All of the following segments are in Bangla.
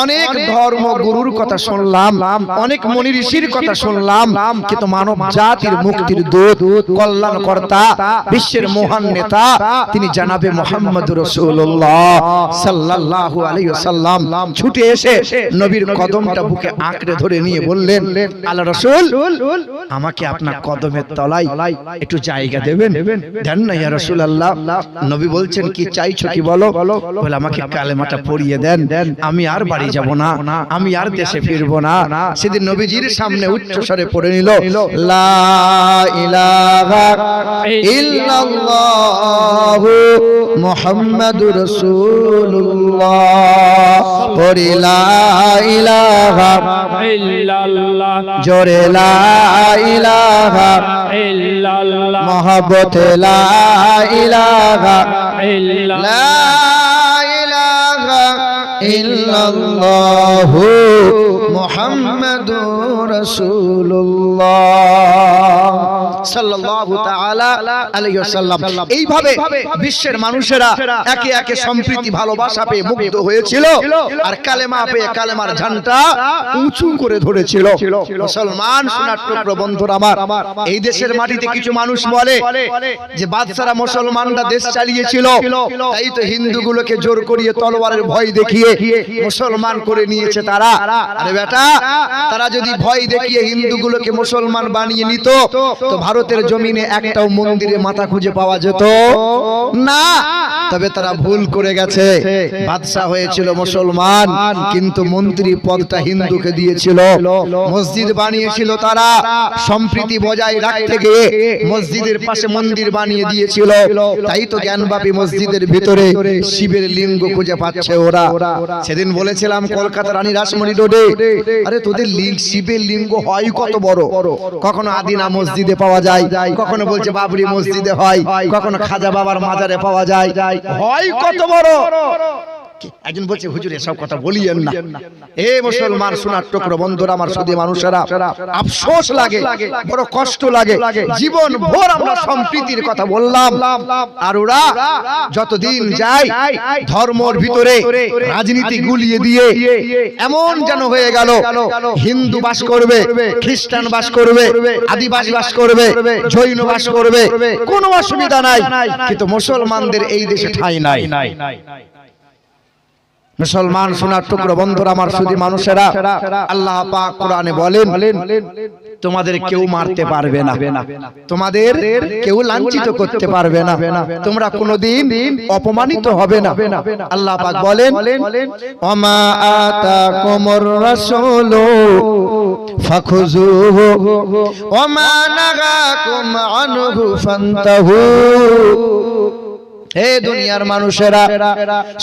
অনেক ধর্ম গুরুর কথা শুনলাম অনেক মনি ঋষির কথা শুনলাম কিন্তু মানব জাতির মুক্তির দূত কল্যাণ কর্তা বিশ্বের মহান নেতা তিনি জানাবে মোহাম্মদ রসুল্লাহ সাল্লাল্লাহু আলাইহি সাল্লাম ছুটে এসে নবীর কদমটা বুকে আঁকড়ে ধরে নিয়ে বললেন আল্লাহ রসুল আমাকে আপনার কদমের তলায় একটু জায়গা দেবেন? দেন না ইয়া রসুল আল্লাহ নবী বলছেন কি চাইছো কি বলো? বলে আমাকে কালেমাটা পড়িয়ে দেন। আমি আর বাড়ি যাব না? আমি আর দেশে ফিরবো না। সেদিন নবীজির সামনে উচ্চ স্বরে পড়ে নিল লা ইলাহা ইল্লাল্লাহু মুহাম্মাদুর রাসূলুল্লাহ। পড়ি লা ইলাহা ইল্লাল্লাহ। জোরে লা ইলাহা ইল্লাল্লাহ। মহব্বত লা ইলাহা ইল্লাল্লাহ। লা ইলাহা ইল্লাল্লাহু মুহাম্মাদুর রাসূলুল্লাহ সাল্লাল্লাহু তাআলা আলাইহি ওয়াসাল্লাম। এইভাবে বিশ্বের মানুষেরা একে একে সম্প্রীতি, ভালোবাসা পেয়ে মুগ্ধ হয়েছিল আর কালেমা পেয়ে কালেমার ঝান্ডা উঁচু করে ধরেছিল। মুসলমান সোনার টুকরো বন্ধুরা আমার, এই দেশের মাটিতে কিছু মানুষ বলে যে বাদশারা মুসলমানরা দেশ চালিয়েছিল, তাই তো হিন্দুগুলোকে জোর করিয়ে তলোয়ারের ভয় দেখিয়ে মুসলমান করে নিয়েছে তারা। আরে বেটা তারা যদি ভয় দেখিয়ে হিন্দুগুলোকে মুসলমান বানিয়ে নিত তো ভারতের জমিনে একটাও মন্দিরে মাথা খুঁজে পাওয়া যেত। না তবে তারা ভুল করে গেছে। বাদশাহ হয়েছিল মুসলমান কিন্তু মন্ত্রী পদটা হিন্দুকে দিয়েছিল। মসজিদ বানিয়েছিল তারা। সম্প্রীতি বজায় রাখতে গিয়ে মসজিদের পাশে মন্দির বানিয়ে দিয়েছিল। তাই তো জ্ঞানবাপী মসজিদের ভিতরে শিবের লিঙ্গ খুঁজে পাচ্ছে ওরা সেদিন বলেছিলাম কলকাতা রানী রাসমণি রোডে আরে তোদের লিঙ্গ শিবের লিঙ্গ হয় কত বড়? কখনো আদিনা মসজিদে পাওয়া যায় কখনো বলছে বাবরি মসজিদে হয় কখনো খাজা বাবার মাজারে পাওয়া যায় হয় কত বড়? একজন বলছে হুজুর এসব কথা বলিয়েন না। এ মুসলমান সোনার টুকরো বন্ধুরা আমার মানুষেরা আফসোস লাগে বড় কষ্ট লাগে জীবন ভোর আমরা সম্প্রীতির কথা বললাম। আর ওরা যতদিন যায় ধর্মর ভিতরে রাজনীতি গুলিয়ে দিয়ে এমন যেন হয়ে গেল হিন্দু বাস করবে খ্রিস্টান বাস করবে আদিবাসী বাস করবে জৈন বাস করবে কোনো অসুবিধা নাই। কিন্তু মুসলমানদের এই দেশে ঠাঁই নাই। মুসলমান সোনার টুকরো, বন্ধুরা আমার শুধু মানুষেরা, আল্লাহ কোরআনে বলেন, তোমাদের কেউ মারতে পারবে না। তোমাদের কেউ লাঞ্ছিত করতে পারবে না। তোমরা কোনোদিন অপমানিত হবে না। আল্লাহ পাক বলেন, ওমা আতাকুমুর রাসূলু ফাখুযুহু, ওমা নাগাকুম আনহু ফান্তাহু। হে দুনিয়ার মানুষেরা,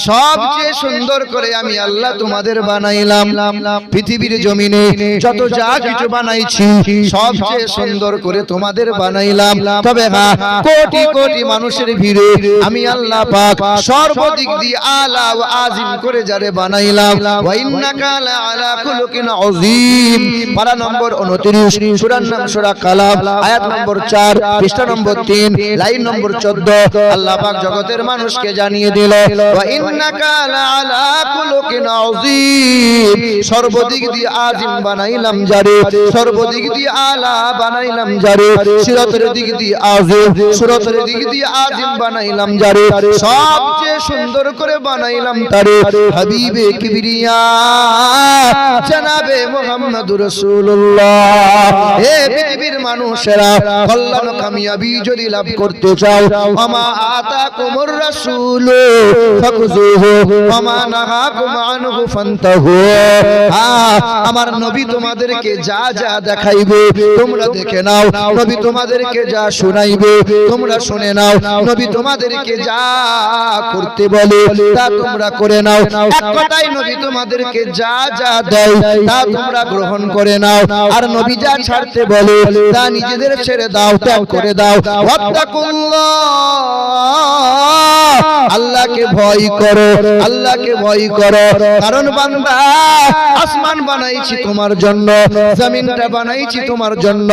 সবচেয়ে সুন্দর করে আমি আল্লাহ তোমাদের বানাইলাম। পৃথিবীর জমিনে যত যা কিছু বানাইছি, সবচেয়ে সুন্দর করে তোমাদের বানাইলাম। তবে হ্যাঁ কোটি কোটি মানুষের ভিড়ে আমি আল্লাহ পাক সর্বদিক দিয়ে আলা ও আজিম করে যারে বানাইলাম। ওয়া ইন্নাকা আলা খুলুকিন আযীম। পারা নম্বর 29 সূরার নাম সূরা কালাম, আয়াত নম্বর 4 পৃষ্ঠা নম্বর 3 লাইন নম্বর 14 আল্লাহ পাক জগতের মানুষকে জানিয়ে দিল সর্বদিক দিয়ে আজিম বানাইলাম যারে সর্বদিক দিয়ে আলা বানাইলাম যারে সিরাতের দিক দিয়ে আজিম সুরতের দিক দিয়ে আজিম বানাইলাম যারে সবচেয়ে সুন্দর করে বানাইলাম তারে হাবিবে কিবরিয়া। জানাবে মুহাম্মদুর রাসূলুল্লাহ। হে পৃথিবীর মানুষেরা কল্যাণ কামিয়াবি যদি লাভ করতে চাও। আমা আতাকুমুর রাসূল ফাকুযুহু ওমা নাহাকুম আনহু ফান্তাহু। হ্যাঁ, আমার নবী তোমাদেরকে যা যা দেখাইবে তোমরা দেখে নাও। নবী তোমাদেরকে যা শোনাইবে তোমরা শুনে নাও। নবী তোমাদেরকে যা করতে বলে তা তোমরা করে নাও। এক কথায় নবী তোমাদেরকে যা যা দেয় তা তোমরা গ্রহণ করে নাও। আর নবী যা ছাড়তে বলে তা নিজেদের ছেড়ে দাও ত্যাগ করে দাও। ওয়াত্তাকুল্লাহ। আল্লাহকে ভয় করো, আল্লাহকে ভয় করো। কারণ বান্দা, আসমান বানাইছি তোমার জন্য, জমিনটা বানাইছি তোমার জন্য।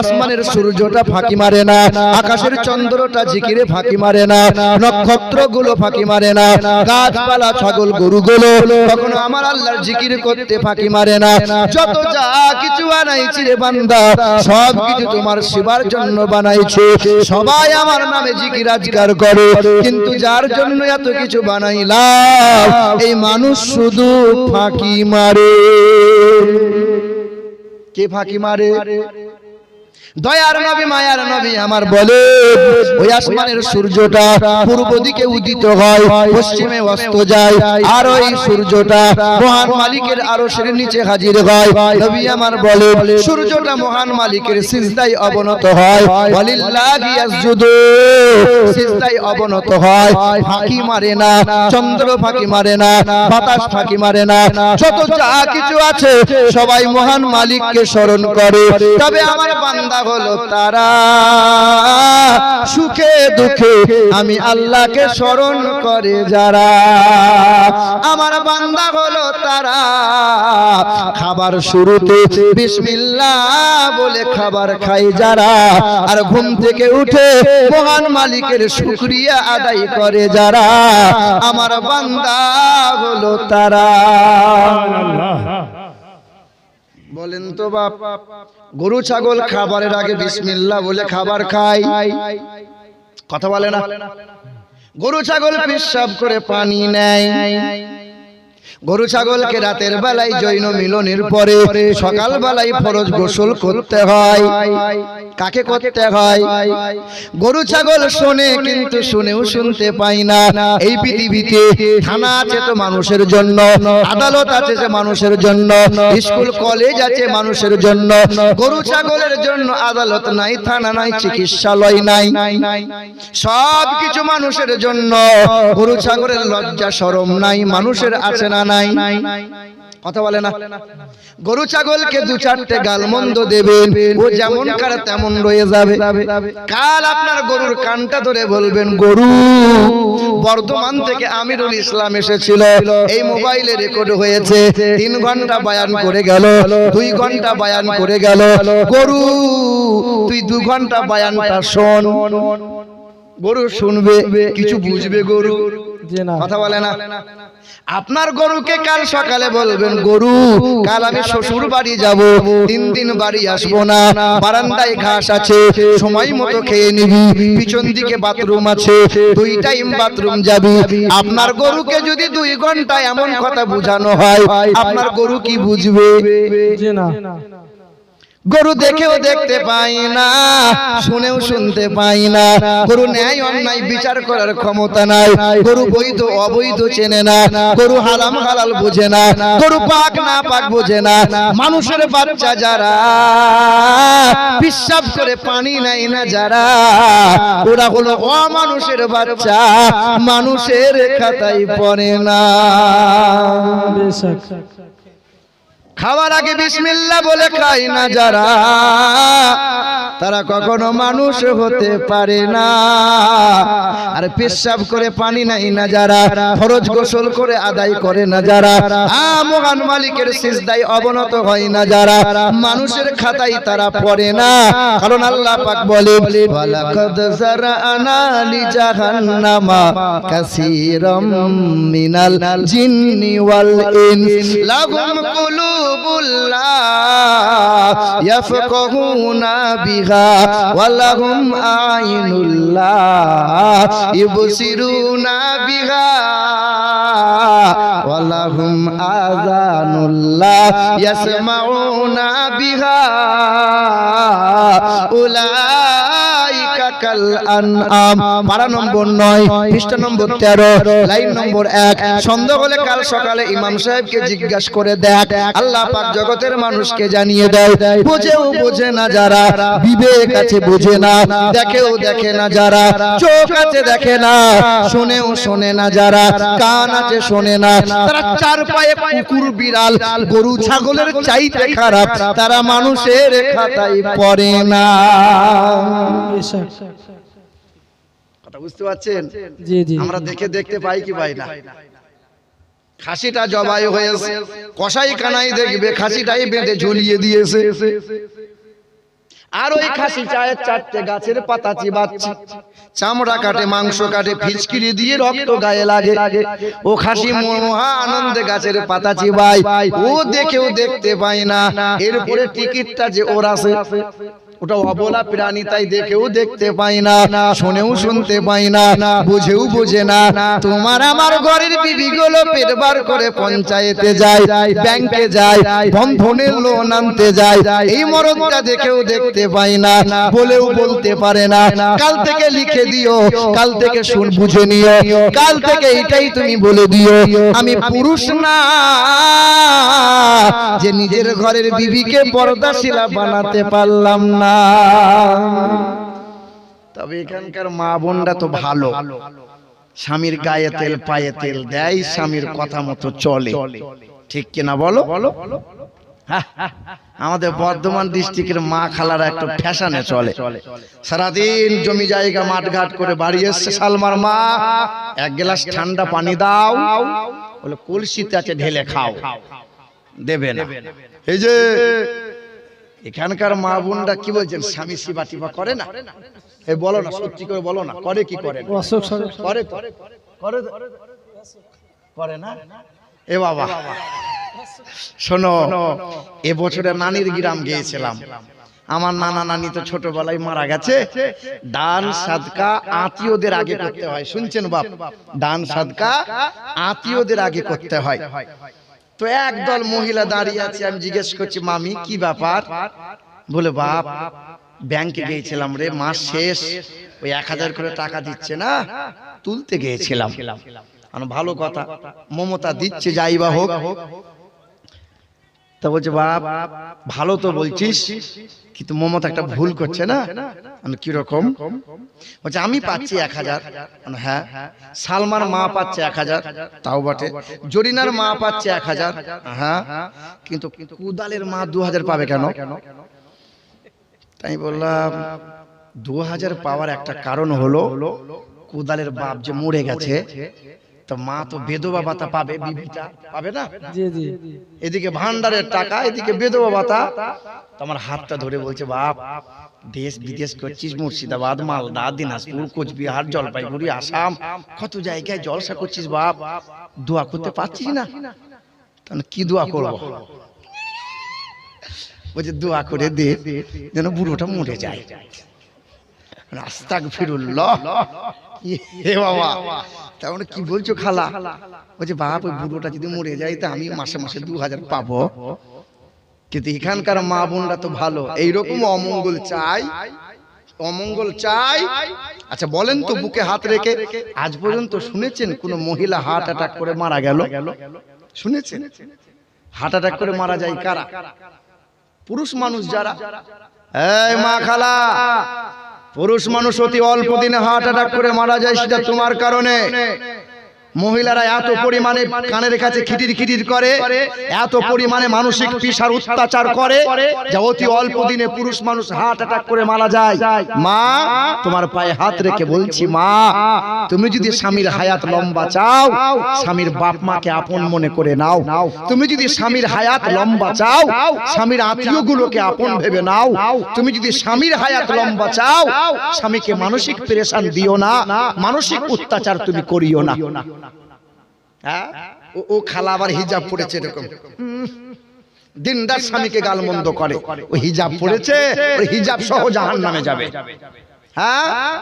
আসমানের সূর্যটা ফাঁকি মারে না, আকাশের চন্দ্রটা জিকিরে ফাঁকি মারে না, নক্ষত্রগুলো ফাঁকি মারে না, গাছপালা, ছাগল, গরুগুলো কখনো আমার আল্লাহর জিকির করতে ফাঁকি মারে না। যত যা কিছু বানাইছি রে বান্দা সব কিছু তোমার সেবার জন্য বানাইছে। সবাই আমার নামে জিকির আজকার করে। কিন্তু যার জন্য এত কিছু বানাইলাম এই মানুষ শুধু ফাঁকি মারে। কে ফাঁকি মারে? দয়ার নবী মায়ার নবী আমার বলে ওই আসমানের সূর্যটা পূর্ব দিকে উদিত হয় পশ্চিমে অস্ত যায় আর ওই সূর্যটা মহান মালিকের আরশের নিচে হাজির হয়। নবী আমার বলে সূর্যটা মহান মালিকের সিজদায় অবনত হয়। ওয়ালিল্লাহি ইয়াসজুদু সিজদায় অবনত হয়। ফাঁকি মারে না চন্দ্র ফাঁকি মারে না বাতাস ফাঁকি মারে না। যত যা কিছু আছে সবাই মহান মালিককে স্মরণ করে। তবে আমার বান্দা হলো তারা। সুখে দুঃখে আমি আল্লাহকে স্মরণ করে যারা। আমার বান্দা হলো তারা। খাবার শুরুতে বিসমিল্লাহ বলে খাবার খাই যারা। আর ঘুম থেকে উঠে মহান মালিকের শুকরিয়া আদায় করে যারা। আমার বান্দা হলো তারা। বলেন তো বাপ, গরু, ছাগল, খাবারের আগে বিসমিল্লা বলে খাবার খায় কথা বলে না? গরু, ছাগল পেশাব করে পানি নেয়। গরু, ছাগলকে রাতের বেলায় জৈন মিলনের পরে সকাল বেলায় ফরজ গোসল করতে হয়। কাকে করতে হয়? গরু ছাগল শোনে কিন্তু শুনেও শুনতে পাই না। এই পৃথিবীতে থানা আছে তো মানুষের জন্য। আদালত আছে যে মানুষের জন্য। স্কুল কলেজ আছে মানুষের জন্য। গরু ছাগলের জন্য আদালত নাই থানা নাই চিকিৎসালয় নাই। সব কিছু মানুষের জন্য। গরু ছাগলের লজ্জা শরম নাই। মানুষের আছে না নাই? কথা বলে না। গরু ছাগলকে দু চারটে গালমন্দ দেবেন ও যেমন কারে তেমন রয়ে যাবে। কাল আপনার গরুর কানটা ধরে বলবেন গরু বর্ধমান থেকে আমিরুল ইসলাম এসেছিল। এই মোবাইলে রেকর্ড হয়েছে তিন ঘণ্টা বায়ান করে গেল দুই ঘণ্টা বায়ান করে গেল। গরু তুই দু ঘণ্টা বায়ানটা শোন। গরু শুনবে কিছু বুঝবে গরু। কথা বলে না। আপনার গরুকে কাল সকালে বলবেন গরু কাল আমি শ্বশুর বাড়ি যাব তিন দিন বাড়ি আসব না বারান্দায় ঘাস আছে সময় মতো খেয়ে নিবি পিছন দিকে বাথরুম আছে দুই টাইম বাথরুম যাবি আপনার গরুকে যদি দুই ঘণ্টা এমন কথা বোঝানো হয় আপনার গরু কি বুঝবে? গরু দেখেও দেখতে পাই না শুনেও শুনতে পাই না। গরু ন্যায় অন্যায় বিচার করার ক্ষমতা নাই। গরু বৈধ অবৈধ চেনে না। গরু হারাম হালাল বোঝে না। গরু পাক না পাক বোঝে না। মানুষের বাচ্চা যারা বিশ্বাস করে পানি নাই না যারা ওরা হলো অমানুষের বাচ্চা মানুষের খাতায় পড়ে না। খাওয়ার আগে বিসমিল্লা বলে খাই না যারা। তারা কখনো মানুষ হতে পারে না। আর পেশাব করে পানি নাই না যারা, ফরজ গোসল করে আদায় করে না যারা মহান মালিকের সিজদায় অবনত হয় না যারা, মানুষের খাতায় তারা পড়ে না। কারণ আল্লাহ পাক বলে, ওয়ালাকাদ জারানা লি জাহান্নামা কাসীরাম মিনাল জিন্নি ওয়াল ইনস, লাহুম কুলুবুল ওয়া লাহুম আইনুল লা ইবসিরুনা বিহা ওয়া লাহুম আযানুল লা ইয়াসমাউনা বিহা উলাইকা কাল আনআম পারা নম্বর 9 পৃষ্ঠা নম্বর 13 লাইন নম্বর 1 সন্দেহ হলে কাল সকালে ইমাম সাহেবকে জিজ্ঞাসা করে দেখ। আল্লাহ পাক জগতের মানুষকে জানিয়ে দেয় বুঝেও বোঝে না যারা বিবেক আছে বুঝে না দেখেও দেখে না যারা চোখ আছে দেখে না শুনেও শোনে না যারা কান আছে শোনে না তারা চার পায়ে কুকুর বিড়াল গরু ছাগলের চাইতে খারাপ তারা মানুষের খাতায় পড়ে না। কথা বুঝতে পারছেন? আমরা দেখে দেখতে পাই কি পাই না। খাসিটা জবাই হয়েছে কসাই কানাই দেখবে খাসিটাই বেঁধে ঝুলিয়ে দিয়েছে। আর ওই খাসি চায়ের চারটে গাছের পাতা চিবাচ্ছে। চামড়া কাটে মাংস কাটে ফিচকিরি দিয়ে রক্ত গায়ে লাগে। ও খাসি মহা আনন্দে গাছের পাতা চিবাই ও দেখেও দেখতে পায় না। এরপরে টিকিটটা যে ওর আছে। ওটা অবলা প্রাণী তাই দেখেও দেখতে পাই না শোনেও শুনতে পাই না বুঝেও বুঝে না। তোমার আমার ঘরের বিবি গুলো পেট বার করে পঞ্চায়েতে যায় ব্যাংকে যায় বন্ধনের লোন আনতে যায়। এই মরদটা দেখেও দেখতে পাই না বলেও বলতে পারে না। কাল থেকে লিখে দিও কাল থেকে শুন বুঝে নিও। কাল থেকে এটাই তুমি বলে দিও আমি পুরুষ না। যে নিজের ঘরের বিবিকে পর্দাশিলা বানাতে পারলাম না। তবে এখানকার মা বোনরা তো ভালো। স্বামীর গায়ে তেল, পায়ে তেল দেয়, স্বামীর কথা মতো চলে। ঠিক কিনা বলো? আমাদের বর্ধমান ডিস্ট্রিক্টের মা খালারা একটা ফ্যাশনে চলে। সারাদিন জমি জায়গা মাঠ ঘাট করে বাড়ি এসছে সালমার মা। এক গ্লাস ঠান্ডা পানি দাও। বলে, কলসিতে আছে, ঢেলে খাও। দেবে না। এই যে এখানকার মা বোনরা কি বলছেন? স্বামী শিবা টিবা করে না? এই বলো না সত্যি করে বলো না। করে কি করে করে তো? করে করে না? এ বাবা। শোনো এ বছরে নানির গ্রাম গিয়েছিলাম। আমার নানা নানি তো ছোটবেলায় মারা গেছে। দান সাদকা আত্মীয়দের আগে করতে হয়। শুনছেন বাপ? দান সাদকা আত্মীয়দের আগে করতে হয়। তো একদল মহিলা দাঁড়িয়ে আছে, আমি জিজ্ঞেস করছি, মামি, কি ব্যাপার? বলে, বাপ, ব্যাংকে গিয়েছিলাম রে, মাস শেষ, ওই এক হাজার করে টাকা দিচ্ছে না, তুলতে গিয়েছিলাম। ভালো কথা, মমতা দিচ্ছে, যাই বা হোক। তা বলছে বাপ ভালো তো বলছিস কিন্তু মমতা একটা ভুল করছে না? আমি কীরকম? বলছে আমি পাচ্ছি এক হাজার। আমি, হ্যাঁ সালমার মা পাচ্ছে এক হাজার তাও বটে। জরিনার মা পাচ্ছে এক হাজার। হ্যাঁ কিন্তু কুদালের মা দু হাজার পাবে কেন? তাই বললাম দু হাজার পাওয়ার একটা কারণ হলো কুদালের বাপ যে মরে গেছে তো মা তো বেদবা ভাতা পাবে বিবিটা পাবে না? জি জি। এদিকে ভান্ডারের টাকা এদিকে বেদবা ভাতা। তো আমার হাতটা ধরে বলছে বাপ দেশ বিদেশ করছিস মুর্শিদাবাদ মালদা দিনাজপুর কোচবিহার জলপাইগুড়ি আসাম কত জায়গায় জলসা করছিস বাপ? দোয়া করতে পারছিস না? তাহলে কি দোয়া করব? বলছে দোয়া করে দে যেন বুড়োটা মরে যায়। রাস্তা ফিরুল্লাহ। হে বাবা। তার কি বলছো খালা? বলছে বাপ ওই বুড়োটা যদি মরে যায় তা আমি মাসে মাসে দু হাজার পাবো। কিন্তু এখানকার মা বোনরা তো ভালো। এইরকম অমঙ্গল চাই। অমঙ্গল চাই। আচ্ছা বলেন তো বুকে হাত রেখে। আজ পর্যন্ত শুনেছেন কোন মহিলা হার্ট অ্যাটাক করে মারা গেল? শুনেছেন? হার্ট অ্যাটাক করে মারা যায় কারা? পুরুষ মানুষ যারা? এই মা খালা! পুরুষ মানুষ অতি অল্প দিনে হার্ট অ্যাটাক করে মারা যায় সেটা তোমার কারণে। মহিলারা এত পরিমাণে কানের কাছে খিটির খিটির করে এত পরিমাণে মানসিক পিসার অত্যাচার করে যা অতি অল্প দিনে পুরুষ মানুষ হার্ট অ্যাটাক করে মারা যায়। মা তোমার পায়ে হাত রেখে বলছি মা তুমি যদি স্বামীর হায়াত লম্বা চাও স্বামীর বাপ মাকে আপন মনে করে নাও। তুমি যদি স্বামীর হায়াত লম্বা চাও স্বামীর আত্মীয় গুলোকে আপন ভেবে নাও। তুমি যদি স্বামীর হায়াত লম্বা চাও স্বামীকে মানসিক প্রেশান দিও না। মানসিক অত্যাচার তুমি করিও না। হ্যাঁ? ও- খালা আবার হিজাব পড়েছে এরকম। দিনদার স্বামীকে করে। ও হিজাব পড়েছে হিজাব সহ জাহান নামে যাবে। হ্যাঁ?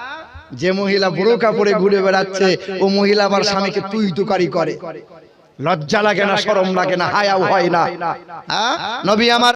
যে মহিলা বুড়ো কাপড়ে ঘুরে বেড়াচ্ছে, ও মহিলা আবার স্বামীকে তুই তুকারি করে। লজ্জা লাগে না সরম লাগে না, হায়াও হয় না। হ্যাঁ? নবী আমার